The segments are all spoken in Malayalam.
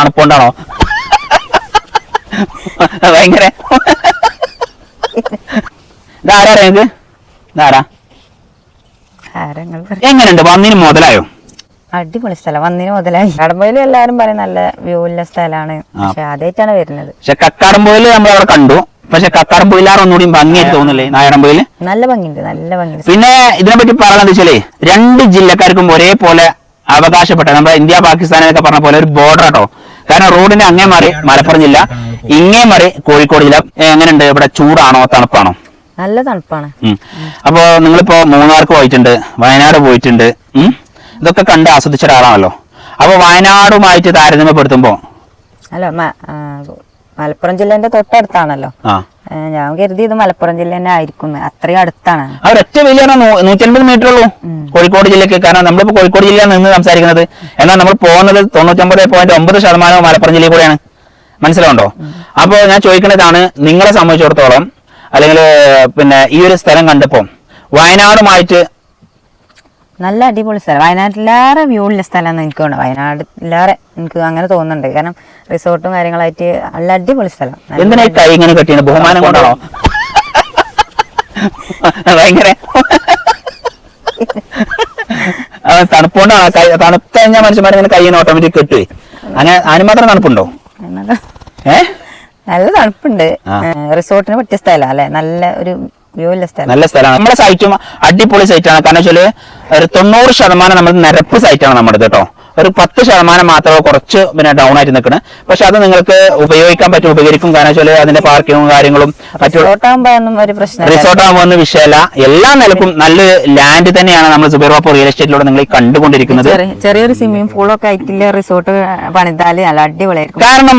തണുപ്പുകൊണ്ടാണോ ഭയങ്കര. ഇതാരാ നിങ്ങൾക്ക് ഇതാരാ? എങ്ങനെയുണ്ട്? വന്നിന് മുതലായോ? അടിപൊളി സ്ഥലം. വന്നിന് മുതലായി. കടമ്പയിലും എല്ലാരും പറയും നല്ല വ്യൂ ഉള്ള സ്ഥലമാണ് പക്ഷെ ആദ്യമായിട്ടാണ് വരുന്നത്. പക്ഷെ കക്കാടമ്പോയിൽ നമ്മൾ അവിടെ കണ്ടു. പക്ഷെ കക്കാടമ്പോയിലാണ് ഒന്നുകൂടി ഭംഗിയായിട്ട് തോന്നില്ലേ നായടംപോയിൽ നല്ല ഭംഗിയുണ്ട്. നല്ല ഭംഗിയുണ്ട്. പിന്നെ ഇതിനെ ഇതിനെപ്പറ്റി പറയണെന്ന് വെച്ചാലേ രണ്ട് ജില്ലക്കാർക്കും ഒരേപോലെ അവകാശപ്പെട്ട നമ്മുടെ ഇന്ത്യ പാകിസ്ഥാൻ എന്നൊക്കെ പറഞ്ഞ പോലെ ഒരു ബോർഡർ കേട്ടോ കാരണം റോഡിനെ അങ്ങേ മാറി മലപ്പുറം ജില്ല ഇങ്ങേ മാറി കോഴിക്കോട് ജില്ല എങ്ങനെയുണ്ട്? ഇവിടെ ചൂടാണോ? തണുപ്പാണോ? നല്ല തണുപ്പാണ്. അപ്പോ നിങ്ങളിപ്പോ മൂന്നാർക്ക് പോയിട്ടുണ്ട് വയനാട് പോയിട്ടുണ്ട് ഇതൊക്കെ കണ്ട് ആസ്വദിച്ച ഒരാളാണല്ലോ. അപ്പൊ വയനാടുമായിട്ട് താരതമ്യപ്പെടുത്തുമ്പോ? അല്ല മലപ്പുറം ജില്ലേന്റെ തൊട്ടടുത്താണല്ലോ. ഞാൻ കരുതി ഇത് മലപ്പുറം ജില്ല തന്നെ ആയിരിക്കും അത്രയും അടുത്താണ്. അവരൊറ്റ വലിയ നൂറ്റി അൻപത് മീറ്റർ ഉള്ളൂ. കോഴിക്കോട് ജില്ലക്ക് കാരണം നമ്മളിപ്പോ കോഴിക്കോട് ജില്ലയിൽ നിന്ന് സംസാരിക്കുന്നത്. എന്നാൽ നമ്മൾ പോകുന്നത് തൊണ്ണൂറ്റൊമ്പത് പോയിന്റ് ഒമ്പത് ശതമാനവും മലപ്പുറം ജില്ലയിൽ കൂടെയാണ്. മനസ്സിലാവുണ്ടോ അപ്പൊ ഞാൻ ചോദിക്കുന്നതാണ് നിങ്ങളെ സംബന്ധിച്ചിടത്തോളം അല്ലെങ്കിൽ പിന്നെ ഈ ഒരു സ്ഥലം കണ്ടപ്പോ വയനാടുമായിട്ട് നല്ല അടിപൊളി സ്ഥലം. വയനാട്ടിലേറെ വ്യൂ ഉള്ള സ്ഥലമാണ് എനിക്ക് തോന്നുന്നത് വയനാട്ടിലേറെ എനിക്ക് അങ്ങനെ തോന്നുന്നുണ്ട്. കാരണം റിസോർട്ടും കാര്യങ്ങളായിട്ട് നല്ല അടിപൊളി സ്ഥലം. ഇങ്ങനെ ബഹുമാനം കൊണ്ടാണോ ഭയങ്കര. ആ, തണുപ്പുകൊണ്ടാണ് കൈ തണുപ്പ് കഴിഞ്ഞാൽ മനുഷ്യന്മാർ ഇങ്ങനെ കൈ ഓട്ടോമാറ്റിക് കെട്ടുവേ. അങ്ങനെ അതിന് മാത്രം തണുപ്പുണ്ടോ? നല്ല തണുപ്പുണ്ട്. റിസോർട്ടിന് പറ്റിയ സ്ഥലം അല്ലെ? നല്ല ഒരു നല്ല സ്ഥലമാണ്. നമ്മുടെ സൈറ്റും അടിപൊളി സൈറ്റാണ് കാരണം വെച്ചാൽ ഒരു തൊണ്ണൂറ് ശതമാനം നമ്മൾ നിരപ്പ് സൈറ്റാണ് നമ്മുടെ കേട്ടോ. ഒരു പത്ത് ശതമാനം മാത്രമേ കുറച്ച് പിന്നെ ഡൗൺ ആയിട്ട് നിൽക്കുന്നത് പക്ഷെ അത് നിങ്ങൾക്ക് ഉപയോഗിക്കാൻ പറ്റും ഉപകരിക്കും. കാരണം വെച്ചാൽ അതിന്റെ പാർക്കിങ്ങും കാര്യങ്ങളും റിസോർട്ട് ആകുമ്പോൾ ഒന്നും വിഷയമല്ല. എല്ലാ നിലക്കും നല്ല ലാൻഡ് തന്നെയാണ് നമ്മൾ സുബൈർവാപ്പ് റിയൽ എസ്റ്റേറ്റിലൂടെ നിങ്ങൾ കണ്ടുകൊണ്ടിരിക്കുന്നത്. ചെറിയ- ചെറിയൊരു സ്വിമ്മിംഗ് പൂളൊക്കെ ആയിട്ടില്ല റിസോർട്ട് പണിതാൽ നല്ല അടിപൊളിയായിരിക്കും. കാരണം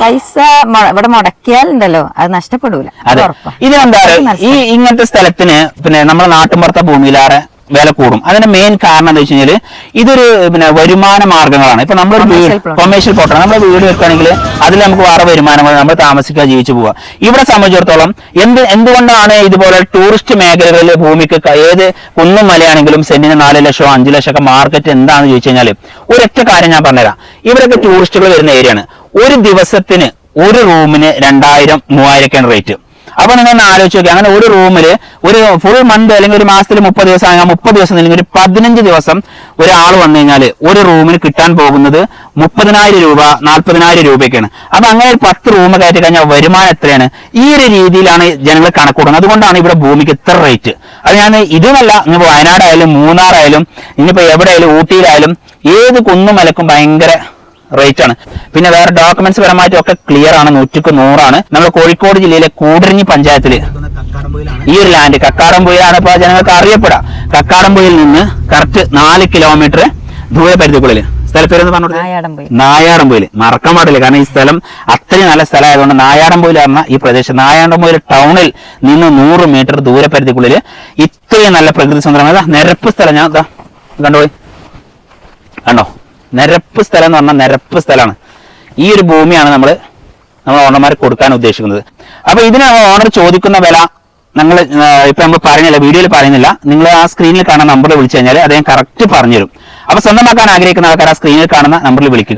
പൈസ ഇവിടെ മുടക്കിയാൽ ഉണ്ടല്ലോ അത് നഷ്ടപ്പെടൂല അത്. ഇതിനെന്താ ഈ ഇങ്ങനത്തെ സ്ഥലത്തിന് പിന്നെ നമ്മുടെ നാട്ടുമ്പുറത്തെ ഭൂമിയിലേറെ വില കൂടും. അതിന്റെ മെയിൻ കാരണം എന്താ വെച്ച് കഴിഞ്ഞാൽ ഇതൊരു പിന്നെ വരുമാന മാർഗങ്ങളാണ് ഇപ്പൊ നമ്മളൊരു വീട്. കൊമേഴ്ഷ്യൽ പ്ലോട്ടാണ് നമ്മൾ വീട് വെക്കുകയാണെങ്കിൽ അതിൽ നമുക്ക് വേറെ വരുമാനങ്ങൾ നമ്മൾ താമസിക്കുക ജീവിച്ചു പോവാ. ഇവിടെ സംബന്ധിച്ചിടത്തോളം എന്ത് എന്തുകൊണ്ടാണ് ഇതുപോലെ ടൂറിസ്റ്റ് മേഖലകളിൽ ഭൂമിക്ക് ഏത് കുന്നും മലയാണെങ്കിലും സെന്റിന് നാല് ലക്ഷം അഞ്ചു ലക്ഷം ഒക്കെ മാർക്കറ്റ് എന്താണെന്ന് ചോദിച്ചു കഴിഞ്ഞാൽ ഒരൊറ്റ കാര്യം ഞാൻ പറഞ്ഞുതരാം. ഇവിടെയൊക്കെ ടൂറിസ്റ്റുകൾ വരുന്ന ഏരിയയാണ് ഒരു ദിവസത്തിന് ഒരു റൂമിന് രണ്ടായിരം മൂവായിരമൊക്കെയാണ് റേറ്റ് അപ്പൊ നിങ്ങൾ ഒന്ന് ആലോചിച്ച് നോക്കി. അങ്ങനെ ഒരു റൂമിൽ ഒരു ഫുൾ മന്ത് അല്ലെങ്കിൽ ഒരു മാസത്തിൽ മുപ്പത് ദിവസം ആണെങ്കിൽ മുപ്പത് ദിവസം അല്ലെങ്കിൽ ഒരു പതിനഞ്ച് ദിവസം ഒരാൾ വന്നു കഴിഞ്ഞാൽ ഒരു റൂമിന് കിട്ടാൻ പോകുന്നത് മുപ്പതിനായിരം രൂപ നാൽപ്പതിനായിരം രൂപയൊക്കെയാണ് അപ്പൊ അങ്ങനെ ഒരു പത്ത് റൂം കയറ്റി കഴിഞ്ഞാൽ വരുമാനം എത്രയാണ്? ഈ ഒരു രീതിയിലാണ് ജനങ്ങൾ കണക്കൂടുന്നത് അതുകൊണ്ടാണ് ഇവിടെ ഭൂമിക്ക് ഇത്ര റേറ്റ് അത് ഞാൻ ഇതുമല്ല ഇനിയിപ്പോ വയനാടായാലും മൂന്നാറായാലും ഇനിയിപ്പോ എവിടെയായാലും ഊട്ടിയിലായാലും ഏത് കുന്നും മലക്കും ഭയങ്കര റേറ്റ് ആണ്. പിന്നെ വേറെ ഡോക്യുമെന്റ്സ് പരമായിട്ടും ഒക്കെ ക്ലിയർ ആണ് നൂറ്റിക്ക് നൂറാണ്. നമ്മൾ കോഴിക്കോട് ജില്ലയിലെ കൂടരഞ്ഞി പഞ്ചായത്തിൽ ഈ ഒരു ലാൻഡ് കക്കാടംപുയിലാണ്. ഇപ്പൊ ജനങ്ങൾക്ക് അറിയപ്പെടാം. കക്കാടംപുയിൽ നിന്ന് കറക്റ്റ് നാല് കിലോമീറ്റർ ദൂരപരിധിക്കുള്ളിൽ സ്ഥലപ്പേരെന്ന് പറഞ്ഞു നായാടം പോയി നായാടംപൊയിൽ. മറക്കാൻ പാടില്ല. കാരണം ഈ സ്ഥലം അത്രയും നല്ല സ്ഥലമായതുകൊണ്ട് നായാടംപൊയിൽ പറഞ്ഞ ഈ പ്രദേശം. നായാടംപൊയിൽ ടൗണിൽ നിന്ന് നൂറ് മീറ്റർ ദൂരപരിധിക്കുള്ളിൽ ഇത്രയും നല്ല പ്രകൃതി സുന്ദരമായ നിരപ്പ് സ്ഥലം ഞാൻ കണ്ടുപോയി കണ്ടോ? നിരപ്പ് സ്ഥലം എന്ന് പറഞ്ഞാൽ നിരപ്പ് സ്ഥലമാണ്. ഈ ഒരു ഭൂമിയാണ് നമ്മൾ നമ്മൾ ഓണർമാർക്ക് കൊടുക്കാൻ ഉദ്ദേശിക്കുന്നത്. അപ്പൊ ഇതിന് ഓണർ ചോദിക്കുന്ന വില നിങ്ങൾ ഇപ്പൊ നമ്മൾ പറയുന്നില്ല വീഡിയോയിൽ പറയുന്നില്ല. നിങ്ങൾ ആ സ്ക്രീനിൽ കാണുന്ന നമ്പറിൽ വിളിച്ചു കഴിഞ്ഞാൽ അദ്ദേഹം കറക്റ്റ് പറഞ്ഞുതരും. അപ്പൊ സ്വന്തമാക്കാൻ ആഗ്രഹിക്കുന്ന ആൾക്കാർ ആ സ്ക്രീനിൽ കാണുന്ന നമ്പറിൽ വിളിക്കുക.